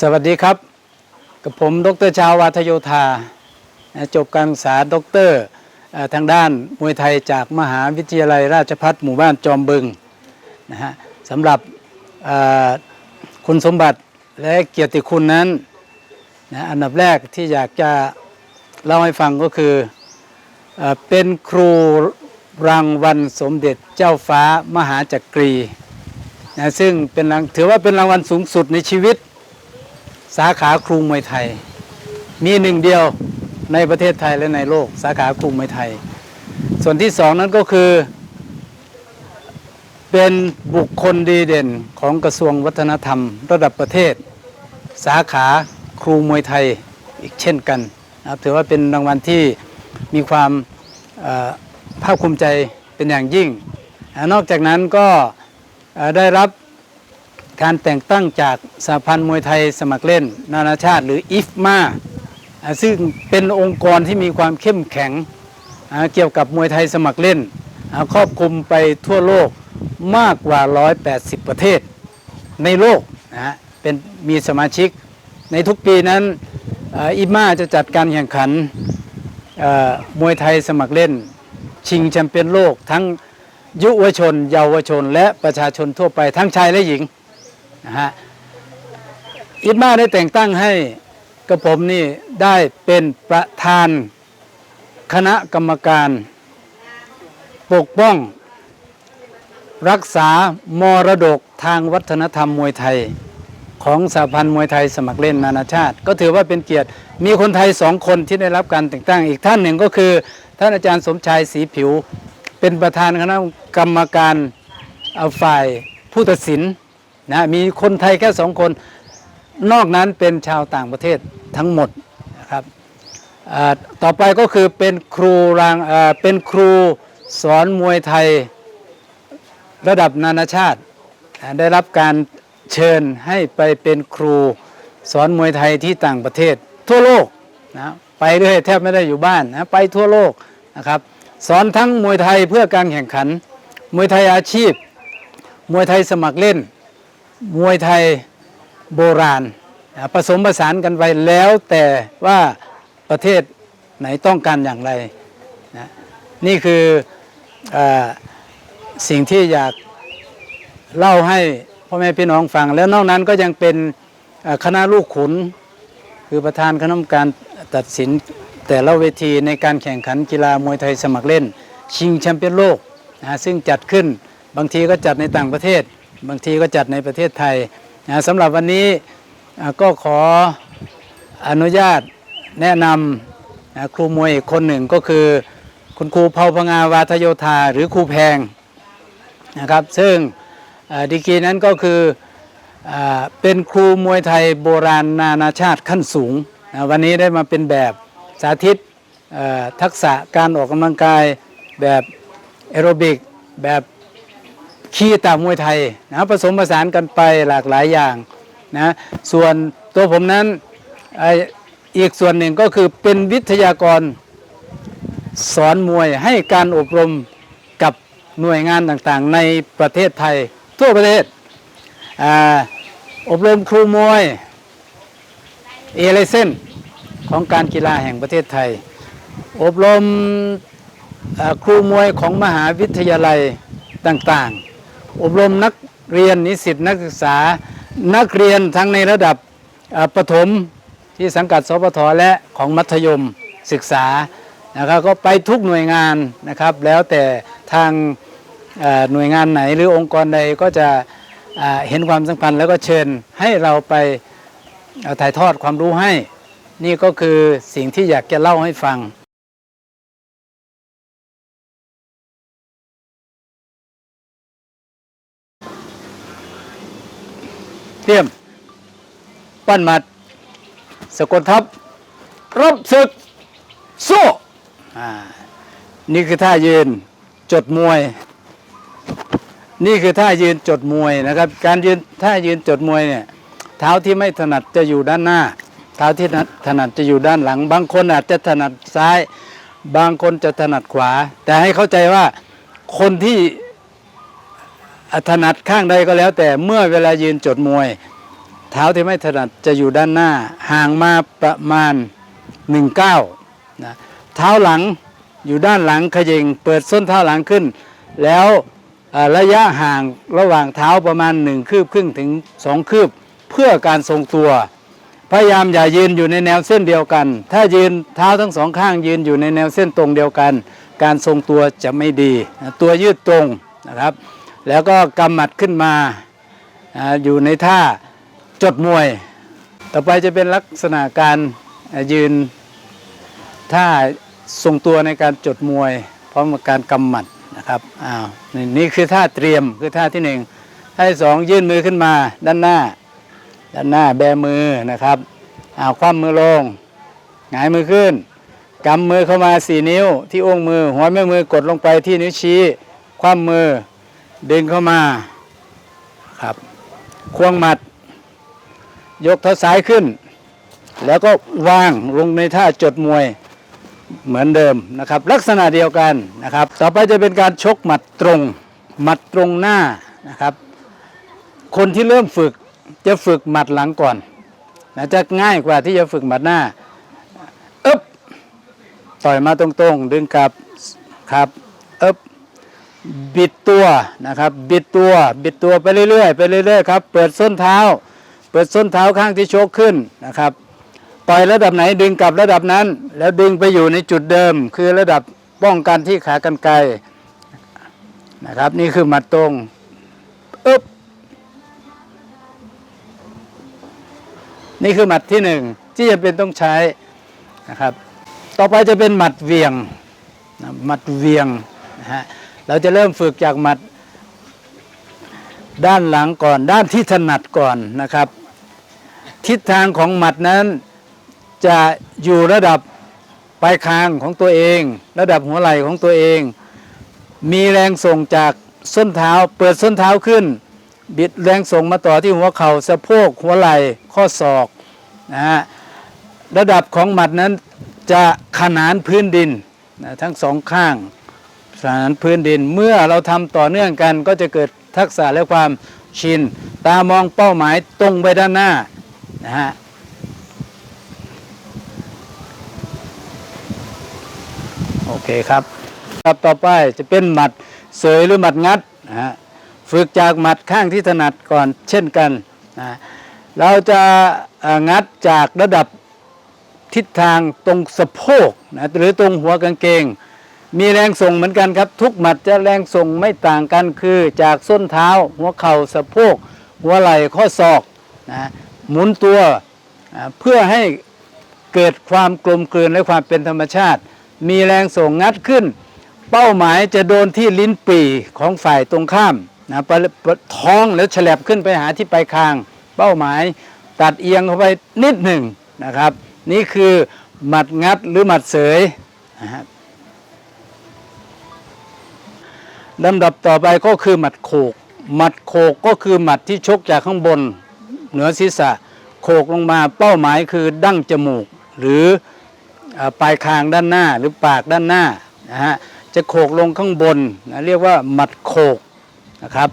สวัสดีครับ กับผมดรชาววาทโยธา จบการศึกษาด็อกเตอร์ทางด้านมวยไทยจากมหาวิทยาลัยราชภัฏหมู่บ้านจอมบึงนะฮะสำหรับคุณสมบัติและเกียรติคุณนั้นนะอันดับแรกที่อยากจะเล่าให้ฟังก็คือเอเป็นครูรางวัลสมเด็จเจ้าฟ้ามหาจักรีนะซึ่งเป็นถือว่าเป็นรางวัลสูงสุดในชีวิต สาขาครูมวยไทย มีหนึ่งเดียวในประเทศไทยและในโลก สาขาครูมวยไทย ส่วนที่สองนั้นก็คือ เป็นบุคคลดีเด่นของกระทรวงวัฒนธรรม ระดับประเทศ สาขาครูมวยไทยอีกเช่นกันนะครับถือว่าเป็นรางวัลที่มีความภาคภูมิใจเป็นอย่างยิ่ง นอกจากนั้นก็ได้รับ การแต่งตั้งจากสหพันธ์มวยไทยสมัครเล่น นานาชาติหรืออิฟมาซึ่งเป็นองค์กรที่มีความเข้มแข็งเกี่ยวกับมวยไทยสมัครเล่นครอบคลุมไปทั่วโลกมากกว่า 180 ประเทศ ในโลกนะเป็นมีสมาชิก ในทุกปีนั้นเอ่ออิฟมาจะจัดการแข่งขันมวยไทยสมัครเล่น ชิงแชมเปี้ยนโลกทั้งยุวชน เยาวชน และประชาชนทั่วไปทั้งชายและหญิง นะฮะอิดมาได้แต่งตั้งให้กระผมนี่ได้เป็นประธานคณะกรรมการ ปกป้อง รักษามรดกทางวัฒนธรรมมวยไทย ของสหพันธ์มวยไทยสมัครเล่นนานาชาติ ก็ถือว่าเป็นเกียรติมีคนไทยสองคนที่ได้รับการแต่งตั้ง อีกท่านหนึ่งก็คือ ท่านอาจารย์สมชายศรีผิว เป็นประธานคณะกรรมการฝ่ายผู้ตัดสิน นะมีคนไทยแค่สองคน นอกนั้นเป็นชาวต่างประเทศทั้งหมดนะครับต่อไปก็คือเป็นครูรางเป็นครูสอนมวยไทยระดับนานาชาติ ได้รับการเชิญให้ไปเป็นครูสอนมวยไทยที่ต่างประเทศ ทั่วโลกนะไปเรื่อยแทบไม่ได้อยู่บ้านนะไปทั่วโลกนะครับสอนทั้งมวยไทยเพื่อการแข่งขัน มวยไทยอาชีพ มวยไทยสมัครเล่น มวยไทยโบราณผสมผสานกันไปแล้วแต่ว่าประเทศไหนต้องการอย่างไรนะนี่คืออสิ่งที่อยากเล่าให้พ่อแม่พี่น้องฟัง แล้วนอกนั้นก็ยังเป็นคณะลูกขุน คือประธานคณะกรรมการตัดสินแต่ละเวทีในการแข่งขันกีฬามวยไทยสมัครเล่น ชิงแชมเปี้ยนโลกนะซึ่งจัดขึ้นบางทีก็จัดในต่างประเทศ บางทีก็จัดในประเทศไทยนะสำหรับวันนี้ก็ขออนุญาตแนะนำนะครูมวยอีกคนหนึ่งก็คือ คุณครูเผ่าพงาวาทโยธาหรือครูแพงนะครับ ซึ่งดีกรีนั้นก็คืออเป็นครูมวยไทยโบราณนานาชาติขั้นสูงนะวันนี้ได้มาเป็นแบบสาธิตทักษะการออกกำลังกายแบบแอโรบิกแบบ ขี้ตามวยไทยนะผสมผสานกันไปหลากหลายอย่างนะส่วนตัวผมนั้นอีกส่วนหนึ่งก็คือเป็นวิทยากรสอนมวยให้การอบรมกับหน่วยงานต่างๆ ในประเทศไทย ทั่วประเทศออบรมครูมวยเอเลเซนของการกีฬาแห่งประเทศไทย อบรมครูมวยของมหาวิทยาลัยต่างๆ อบรมนักเรียนนิสิตนักศึกษา นักเรียนทั้งในระดับประถมที่สังกัดสปทและของมัธยมศึกษานะครับก็ไปทุกหน่วยงานนะครับ แล้วแต่ทางหน่วยงานไหนหรือองค์กรใดก็จะเห็นความสำคัญแล้วก็เชิญให้เราไปถ่ายทอดความรู้ให้ นี่ก็คือสิ่งที่อยากจะเล่าให้ฟัง เตรียม ปั้นหมัด สกลทัพรับศึกโซ่อ่านี่คือท่ายืนจดมวย นี่คือท่ายืนจดมวยนะครับ การยืนท่ายืนจดมวยเนี่ย เท้าที่ไม่ถนัดจะอยู่ด้านหน้า เท้าที่ถนัดจะอยู่ด้านหลัง บางคนอาจจะถนัดซ้าย บางคนจะถนัดขวา แต่ให้เข้าใจว่าคนที่ ถนัดข้างใดก็แล้ว แต่เมื่อเวลายืนจดมวย เท้าที่ไม่ถนัดจะอยู่ด้านหน้า ห่างมาประมาณหนึ่งเก้านะเท้าหลังอยู่ด้านหลังเขย่งเปิดส้นเท้าหลังขึ้น แล้วระยะห่างระหว่างเท้าประมาณหนึ่งคืบครึ่งถึงสองคืบ เพื่อการทรงตัว พยายามอย่ายืนอยู่ในแนวเส้นเดียวกัน ถ้ายืนเท้าทั้งสองข้างยืนอยู่ในแนวเส้นตรงเดียวกัน การทรงตัวจะไม่ดี ตัวยืดตรงนะครับ แล้วก็กำหมัดขึ้นมาอยู่ในท่าจดมวย ต่อไปจะเป็นลักษณะการยืนท่าทรงตัวในการจดมวย พร้อมกับการกำหมัดนะครับอ้าวนี่นี่คือท่าเตรียมคือท่าที่หนึ่งท่าที่สองยื่นมือขึ้นมาด้านหน้า ด้านหน้าแบมือนะครับเอาคว่ำมือลงหงายมือขึ้นกำมือเข้ามาสี่นิ้วที่องมือ หัวแม่มือกดลงไปที่นิ้วชี้ คว่ำมือ ดึงเข้ามาครับควงหมัด ยกเท้าซ้ายขึ้น แล้วก็วางลงในท่าจดมวยเหมือนเดิมนะครับ ลักษณะเดียวกันนะครับ ต่อไปจะเป็นการชกหมัดตรง หมัดตรงหน้านะครับ คนที่เริ่มฝึกจะฝึกหมัดหลังก่อนนะจะง่ายกว่าที่จะฝึกหมัดหน้าอึ๊บต่อยมาตรงๆ ดึงกลับครับอึ๊บ บิดตัวนะครับ บิดตัว บิดตัวไปเรื่อยๆไปเรื่อยๆครับเปิดส้นเท้า เปิดส้นเท้าข้างที่โชกขึ้นนะครับต่อยระดับไหนดึงกลับระดับนั้น แล้วดึงไปอยู่ในจุดเดิม คือระดับป้องกันที่ขากรรไกรนะครับ นี่คือหมัดตรงอึ๊บนี่คือหมัดที่หนึ่งที่จะเป็นต้องใช้นะครับ ต่อไปจะเป็นหมัดเวียงหมัดเวียงนะฮะ เราจะเริ่มฝึกจากหมัดด้านหลังก่อน ด้านที่ถนัดก่อนนะครับ ทิศทางของหมัดนั้นจะอยู่ระดับปลายคางของตัวเอง ระดับหัวไหล่ของตัวเอง มีแรงส่งจากส้นเท้า เปิดส้นเท้าขึ้น บิดแรงส่งมาต่อที่หัวเข่าสะโพกหัวไหล่ข้อศอกนะฮะระดับของหมัดนั้นจะขนานพื้นดินนะทั้งสองข้าง ขนานพื้นดิน เมื่อเราทำต่อเนื่องกันก็จะเกิดทักษะและความชิน ตามองเป้าหมายตรงไปด้านหน้านะฮะโอเคครับ ครับต่อไปจะเป็นหมัดเสยหรือหมัดงัดนะฮะฝึกจากหมัดข้างที่ถนัดก่อนเช่นกันนะเราจะงัดจากระดับทิศทางตรงสะโพกนะหรือตรงหัวกางเกง มีแรงส่งเหมือนกันครับ ทุกหมัดจะแรงส่งไม่ต่างกันคือจากส้นเท้า หัวเข่าสะโพก หัวไหล่ข้อศอกนะหมุนตัวเพื่อให้เกิดความกลมกลืนและความเป็นธรรมชาติ มีแรงส่งงัดขึ้น เป้าหมายจะโดนที่ลิ้นปี่ของฝ่ายตรงข้ามนะปะปะท้องแล้วฉลับขึ้นไปหาที่ปลายคาง เป้าหมายตัดเอียงเข้าไปนิดหนึ่งนะครับ นี่คือหมัดงัดหรือหมัดเสยนะครับ ลำดับต่อไปก็คือหมัดโขก หมัดโขกก็คือหมัดที่ชกจากข้างบน เหนือศีรษะ โขกลงมาเป้าหมายคือดั้งจมูก หรืออปลายคางด้านหน้าหรือปากด้านหน้านะฮะจะโขกลงข้างบนนะเรียกว่าหมัดโขกนะครับ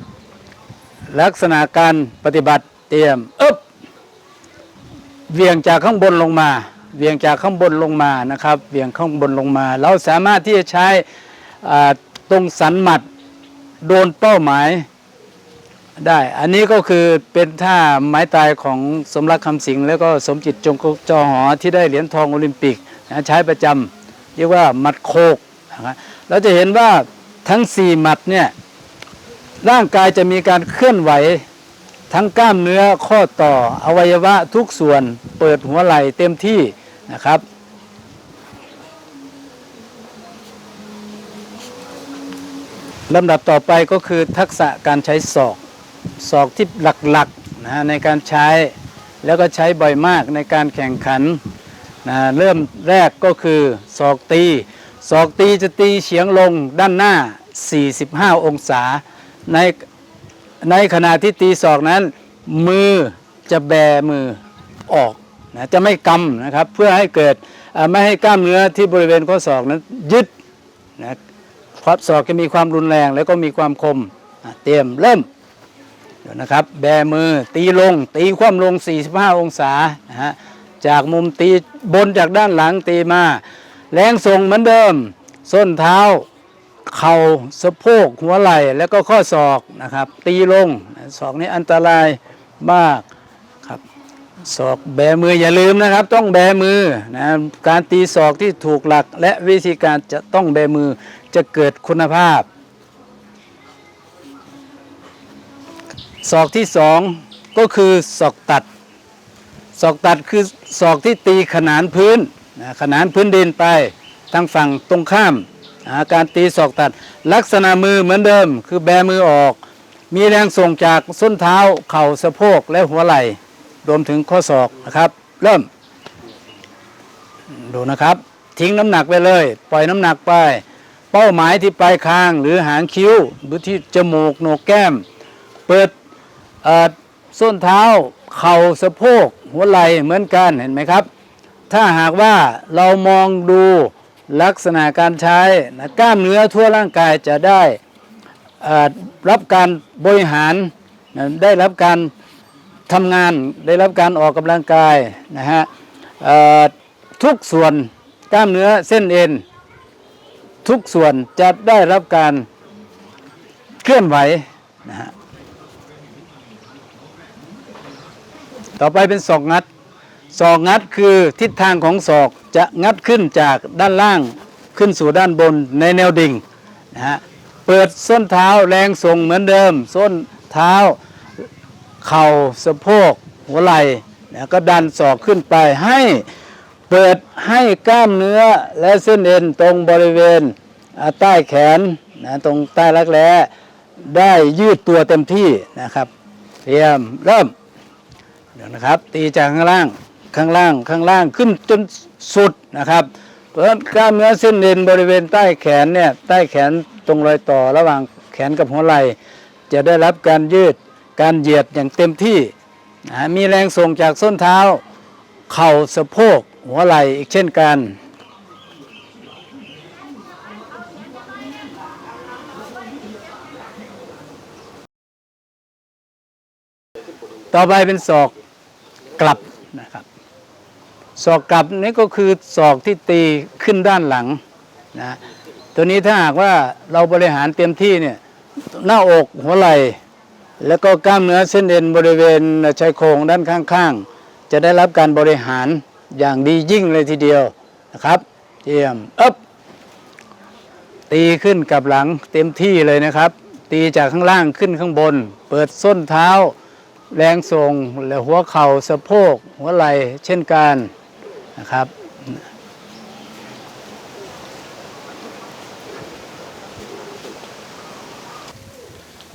ลักษณะการปฏิบัติเตรียมอึ๊บเวียงจากข้างบนลงมา เวียงจากข้างบนลงมานะครับ เวียงข้างบนลงมา เราสามารถที่จะใช้ตรงสันหมัด โดนเป้าหมายได้ อันนี้ก็คือเป็นท่าไม้ตายของสมรักคำสิงแล้วก็สมจิตจงจอหอที่ได้เหรียญทองโอลิมปิกนะใช้ประจำเรียกว่าหมัดโคกนะครับเราจะเห็นว่าทั้งสี่หมัดเนี่ยร่างกายจะมีการเคลื่อนไหว ทั้งกล้ามเนื้อข้อต่ออวัยวะทุกส่วน เปิดหัวไหล่เต็มที่นะครับ ลำดับต่อไปก็คือทักษะการใช้ศอกศอกที่หลักๆนะในการใช้แล้วก็ใช้บ่อยมากในการแข่งขันนะเริ่มแรกก็คือศอกตีศอกตีจะตีเฉียงลงด้านหน้า 45 องศา ในในขณะที่ตีศอกนั้น มือจะแบมือออกนะจะไม่กำนะครับเพื่อให้เกิดไม่ให้กล้ามเนื้อที่บริเวณข้อศอกนั้นยึดนะ ความศอกจะมีความรุนแรงแล้วก็มีความคมเตรียมเริ่มเดี๋ยวนะครับ แบมือตีลง ตีคว่ำลง 45 องศานะฮะจากมุมตีบนจากด้านหลังตีมา แรงส่งเหมือนเดิม ส้นเท้า เข่าสะโพกหัวไหล่แล้วก็ข้อศอกนะครับ ตีลงศอกนี้อันตรายมากครับศอกแบมืออย่าลืมนะครับ ต้องแบมือนะการตีศอกที่ถูกหลักและวิธีการจะต้องแบมือ จะเกิดคุณภาพ ศอกที่สองก็คือศอกตัด ศอกตัดคือศอกที่ตีขนานพื้นขนานพื้นดินไปทางฝั่งตรงข้าม การตีศอกตัดลักษณะมือเหมือนเดิม คือแบมือออก มีแรงส่งจากส้นเท้าเข่าสะโพกและหัวไหล่รวมถึงข้อศอกนะครับ เริ่ม ดูนะครับ ทิ้งน้ำหนักไปเลย ปล่อยน้ำหนักไป เป้าหมายที่ปลายคางหรือหางคิ้ว หรือที่จมูกโหนกแก้ม เปิดส้นเท้า เข่าสะโพก หัวไหล่เหมือนกันเห็นไหมครับ ถ้าหากว่าเรามองดูลักษณะการใช้นะกล้ามเนื้อทั่วร่างกายจะได้รับการบริหารนะได้รับการทำงานได้รับการออกกำลังกายนะฮะทุกส่วนกล้ามเนื้อเส้นเอ็น ทุกส่วนจะได้รับการเคลื่อนไหวนะฮะต่อไปเป็นศอกงัด ศอกงัดคือทิศทางของศอกจะงัดขึ้นจากด้านล่างขึ้นสู่ด้านบนในแนวดิ่งนะฮะเปิดส้นเท้าแรงส่งเหมือนเดิม ส้นเท้า เข่าสะโพก หัวไหล่นะก็ดันศอกขึ้นไปให้ เปิดให้กล้ามเนื้อและเส้นเอ็นตรงบริเวณใต้แขนนะตรงใต้รักแร้ได้ยืดตัวเต็มที่นะครับ เตรียมเริ่มเดี๋ยวนะครับ ตีจากข้างล่างข้างล่างข้างล่างขึ้นจนสุดนะครับเพราะกล้ามเนื้อเส้นเอ็นบริเวณใต้แขนเนี่ยใต้แขนตรงรอยต่อระหว่างแขนกับหัวไหล่จะได้รับการยืดการเหยียดอย่างเต็มที่นะมีแรงส่งจากส้นเท้า เข่าสะโพก หัวไหล่อีกเช่นกัน ต่อไปเป็นศอกกลับนะครับศอกกลับนี่ก็คือศอกที่ตีขึ้นด้านหลังนะตัวนี้ถ้าหากว่าเราบริหารเต็มที่เนี่ยหน้าอกหัวไหล่แล้วก็กล้ามเนื้อเส้นเอ็นบริเวณชายโครงด้านข้างๆ จะได้รับการบริหาร อย่างดียิ่งเลยทีเดียวนะครับ เยี่ยมอึ๊บตีขึ้นกับหลังเต็มที่เลยนะครับ ตีจากข้างล่างขึ้นข้างบน เปิดส้นเท้า แรงส่งและหัวเข่าสะโพก หัวไหล่เช่นกันนะครับ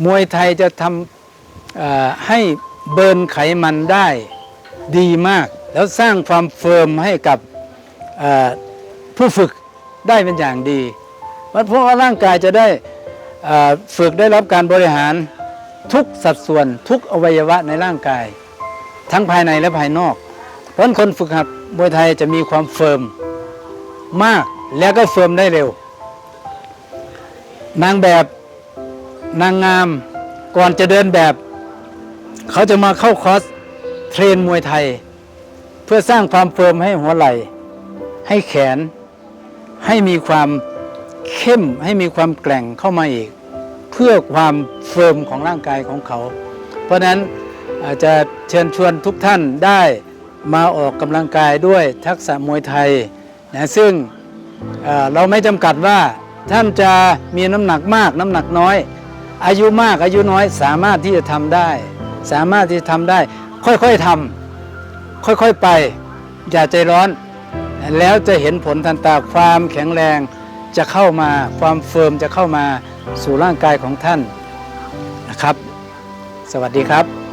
มวยไทยจะทำให้เบิร์นไขมันได้ดีมาก แล้วสร้างความเฟิร์มให้กับผู้ฝึกได้เป็นอย่างดีเพราะว่าร่างกายจะได้ฝึกได้รับการบริหารทุกสัดส่วนทุกอวัยวะในร่างกาย ทั้งภายในและภายนอก เพราะคนฝึกหัดมวยไทยจะมีความเฟิร์มมากแล้วก็เฟิร์มได้เร็ว นางแบบนางงามก่อนจะเดินแบบ เขาจะมาเข้าคอร์สเทรนมวยไทย เพื่อสร้างความเฟิร์มให้หัวไหล่ ให้แขน ให้มีความเข้มให้มีความแกร่งเข้ามาอีก เพื่อความเฟิร์มของร่างกายของเขา เพราะนั้นอาจจะเชิญชวนทุกท่านได้มาออกกำลังกายด้วยทักษะมวยไทยนะซึ่งเเราไม่จำกัดว่าท่านจะมีน้ำหนักมากน้ำหนักน้อย อายุมากอายุน้อยสามารถที่จะทำได้ สามารถที่จะทำได้ ค่อยๆทำ ค่อยๆไป อย่าใจร้อน แล้วจะเห็นผลทันตาความแข็งแรงจะเข้ามาความเฟิร์มจะเข้ามาสู่ร่างกายของท่านนะครับ สวัสดีครับ